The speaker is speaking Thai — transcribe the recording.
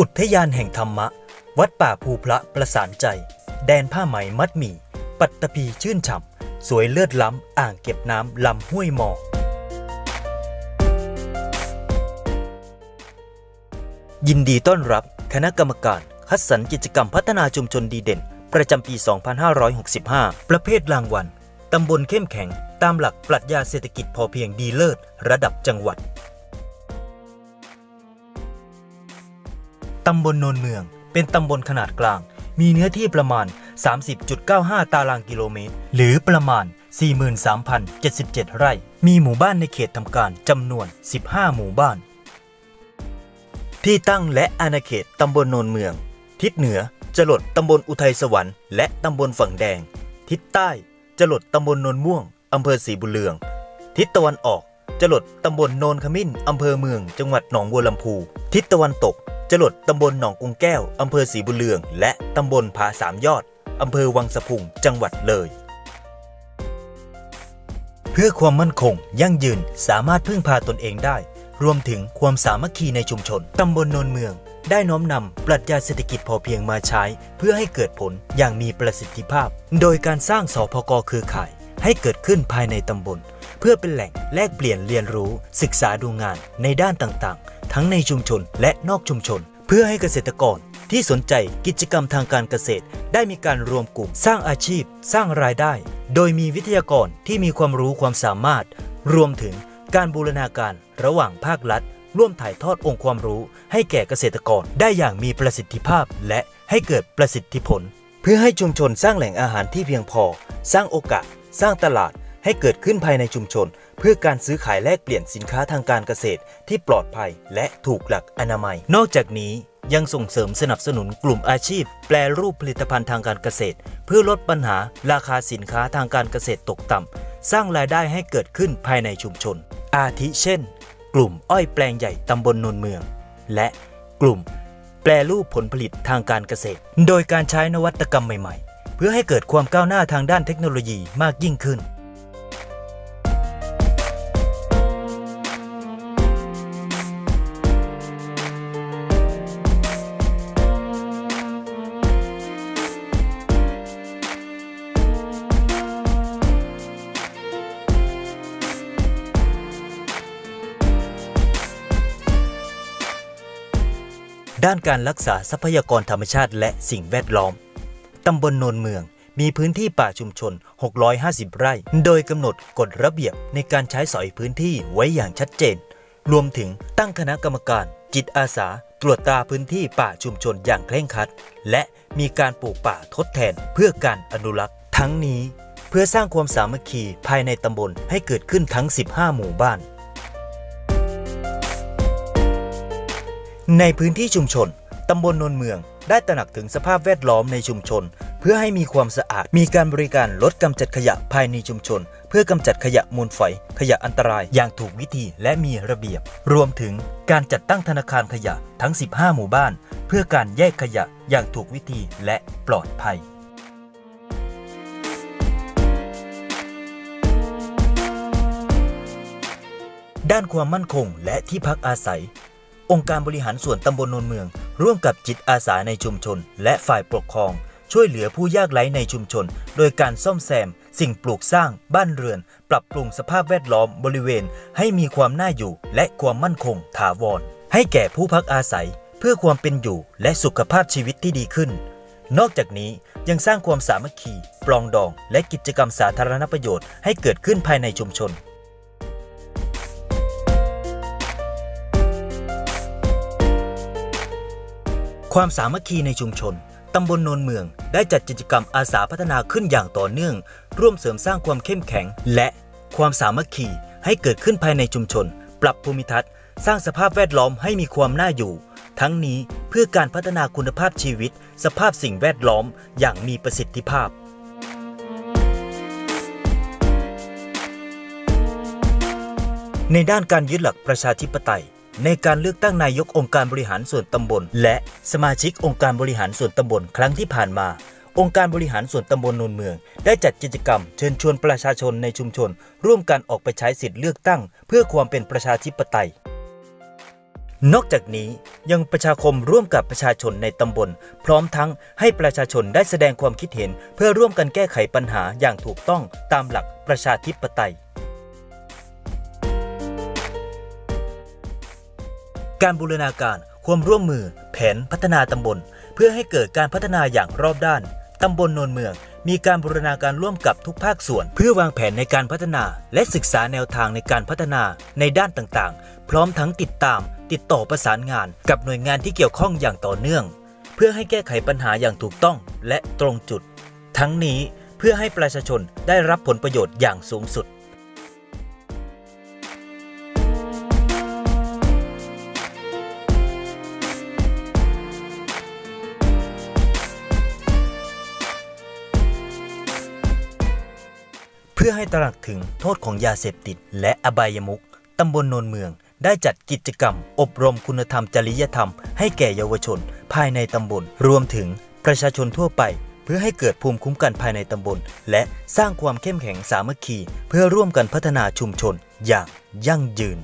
อุทยานแห่งธรรมะ วัดป่าภูพระประสานใจ แดนผ้าไหมมัดหมี่ ปัตตภีชื่นฉ่ำ สวยเลือดล้ำ อ่างเก็บน้ำลำห้วยหมอกยินดีต้อนรับคณะกรรมการ คัดสรรกิจกรรมพัฒนาชุมชนดีเด่น ประจำปี 2565 ประเภทรางวัล ตำบลเข้มแข็ง ตามหลักปรัชญาเศรษฐกิจพอเพียงดีเลิศ ระดับจังหวัด ตำบลโนนเมือง เป็นตำบลขนาดกลาง มีเนื้อที่ประมาณ 30.95 ตารางกิโลเมตร หรือประมาณ 43,077 ไร่ มีหมู่บ้านในเขตทำการจำนวน 15 หมู่บ้าน ที่ตั้งและอาณาเขตตำบลโนนเมือง ทิศเหนือจรดตำบลอุทัยสวรรค์และตำบลฝั่งแดง ทิศใต้จรดตำบลโนนม่วงอำเภอศรีบุญเรือง ทิศตะวันออกจรดตำบลโนนขมิ้นอำเภอเมือง จังหวัดหนองบัวลำพู ทิศตะวันตก จรดตำบลหนองกุงแก้ว อำเภอศรีบุญเรือง และตำบลผาสามยอด อำเภอวังสะพุง จังหวัดเลย เพื่อความมั่นคง ยั่งยืนสามารถพึ่งพาตนเองได้ รวมถึงความสามัคคีในชุมชน ตำบลโนนเมือง ได้น้อมนำปรัชญาเศรษฐกิจพอเพียงมาใช้ เพื่อให้เกิดผลอย่างมีประสิทธิภาพ โดยการสร้างสพกเครือข่าย ให้เกิดขึ้นภายในตำบล เพื่อเป็นแหล่งแลกเปลี่ยนเรียนรู้ ศึกษาดูงานในด้านต่างๆ ทั้งในชุมชนและนอกชุมชน เพื่อให้เกษตรกรที่สนใจกิจกรรมทางการเกษตร ได้มีการรวมกลุ่มสร้างอาชีพ สร้างรายได้ โดยมีวิทยากรที่มีความรู้ความสามารถ รวมถึงการบูรณาการระหว่างภาครัฐ ร่วมถ่ายทอดองค์ความรู้ ให้แก่เกษตรกรได้อย่างมีประสิทธิภาพ และให้เกิดประสิทธิผล เพื่อให้ชุมชนสร้างแหล่งอาหารที่เพียงพอ สร้างโอกาส สร้างตลาด ให้เกิดขึ้นภายในชุมชน เพื่อการซื้อขายแลกเปลี่ยนสินค้าทางการเกษตร ที่ปลอดภัยและถูกหลักอนามัย นอกจากนี้ยังส่งเสริมสนับสนุนกลุ่มอาชีพ แปรรูปผลิตภัณฑ์ทางการเกษตร เพื่อลดปัญหาราคาสินค้าทางการเกษตรตกต่ำสร้างรายได้ให้เกิดขึ้นภายในชุมชน อาทิเช่น กลุ่มอ้อยแปลงใหญ่ตำบลนนเมือง และกลุ่มแปรรูปผลผลิตทางการเกษตร โดยการใช้นวัตกรรมใหม่ ๆ เพื่อให้เกิดความก้าวหน้าทางด้านเทคโนโลยีมากยิ่งขึ้น ด้านการรักษาทรัพยากรธรรมชาติและสิ่งแวดล้อม ตำบลโนนเมืองมีพื้นที่ป่าชุมชน 650 ไร่ โดยกำหนดกฎระเบียบในการใช้สอยพื้นที่ไว้อย่างชัดเจน รวมถึงตั้งคณะกรรมการ จิตอาสา ตรวจตาพื้นที่ป่าชุมชนอย่างเคร่งครัด และมีการปลูกป่าทดแทนเพื่อการอนุรักษ์ ทั้งนี้เพื่อสร้างความสามัคคีภายในตำบลให้เกิดขึ้นทั้ง 15 หมู่บ้าน ในพื้นที่ชุมชน ตำบลนนเมือง ได้ตระหนักถึงสภาพแวดล้อมในชุมชน เพื่อให้มีความสะอาด มีการบริการลดกำจัดขยะภายในชุมชน เพื่อกำจัดขยะมูลฝอย ขยะอันตรายอย่างถูกวิธีและมีระเบียบ รวมถึงการจัดตั้งธนาคารขยะทั้ง 15 หมู่บ้าน เพื่อการแยกขยะอย่างถูกวิธีและปลอดภัยด้านความมั่นคงและที่พักอาศัย องค์การบริหารส่วนตำบลนนเมือง ร่วมกับจิตอาสาในชุมชน และฝ่ายปกครอง ช่วยเหลือผู้ยากไร้ในชุมชน โดยการซ่อมแซม สิ่งปลูกสร้าง บ้านเรือน ปรับปรุงสภาพแวดล้อมบริเวณ ให้มีความน่าอยู่ และความมั่นคงถาวร ให้แก่ผู้พักอาศัย เพื่อความเป็นอยู่และสุขภาพชีวิตที่ดีขึ้น นอกจากนี้ยังสร้างความสามัคคีปรองดอง และกิจกรรมสาธารณประโยชน์ให้เกิดขึ้นภายในชุมชน ความสามัคคีในชุมชน ตำบลโนนเมือง ได้จัดกิจกรรมอาสาพัฒนาขึ้นอย่างต่อเนื่อง ร่วมเสริมสร้างความเข้มแข็ง และความสามัคคีให้เกิดขึ้นภายในชุมชน ปรับภูมิทัศน์ สร้างสภาพแวดล้อมให้มีความน่าอยู่ ทั้งนี้เพื่อการพัฒนาคุณภาพชีวิต สภาพสิ่งแวดล้อมอย่างมีประสิทธิภาพ ในด้านการยึดหลักประชาธิปไตย ในการเลือกตั้งนายกองค์การบริหารส่วนตำบล และสมาชิกองค์การบริหารส่วนตำบลครั้งที่ผ่านมา องค์การบริหารส่วนตำบลนนเมือง ได้จัดกิจกรรม เชิญชวนประชาชนในชุมชน ร่วมกันออกไปใช้สิทธิ์เลือกตั้ง เพื่อความเป็นประชาธิปไตย นอกจากนี้ยังประชาคมร่วมกับประชาชนในตำบล พร้อมทั้งให้ประชาชนได้แสดงความคิดเห็น เพื่อร่วมกันแก้ไขปัญหาอย่างถูกต้องตามหลักประชาธิปไตย การบูรณาการความร่วมมือ แผนพัฒนาตำบล เพื่อให้เกิดการพัฒนาอย่างรอบด้าน ตำบลโนนเมือง มีการบูรณาการร่วมกับทุกภาคส่วน เพื่อวางแผนในการพัฒนา และศึกษาแนวทางในการพัฒนาในด้านต่างๆ พร้อมทั้งติดตาม ติดต่อประสานงานกับหน่วยงานที่เกี่ยวข้องอย่างต่อเนื่อง เพื่อให้แก้ไขปัญหาอย่างถูกต้องและตรงจุด ทั้งนี้เพื่อให้ประชาชนได้รับผลประโยชน์อย่างสูงสุด พื่อให้ตระหนักถึงโทษของยาเสพติด และอบายมุขตำบลโนนเมือง ได้จัดกิจกรรม อบรมคุณธรรมจริยธรรม ให้แก่เยาวชน ภายในตำบล รวมถึงประชาชนทั่วไป เพื่อให้เกิดภูมิคุ้มกันภายในตำบล และสร้างความเข้มแข็งสามัคคี เพื่อร่วมกันพัฒนาชุมชนอย่างยั่งยืน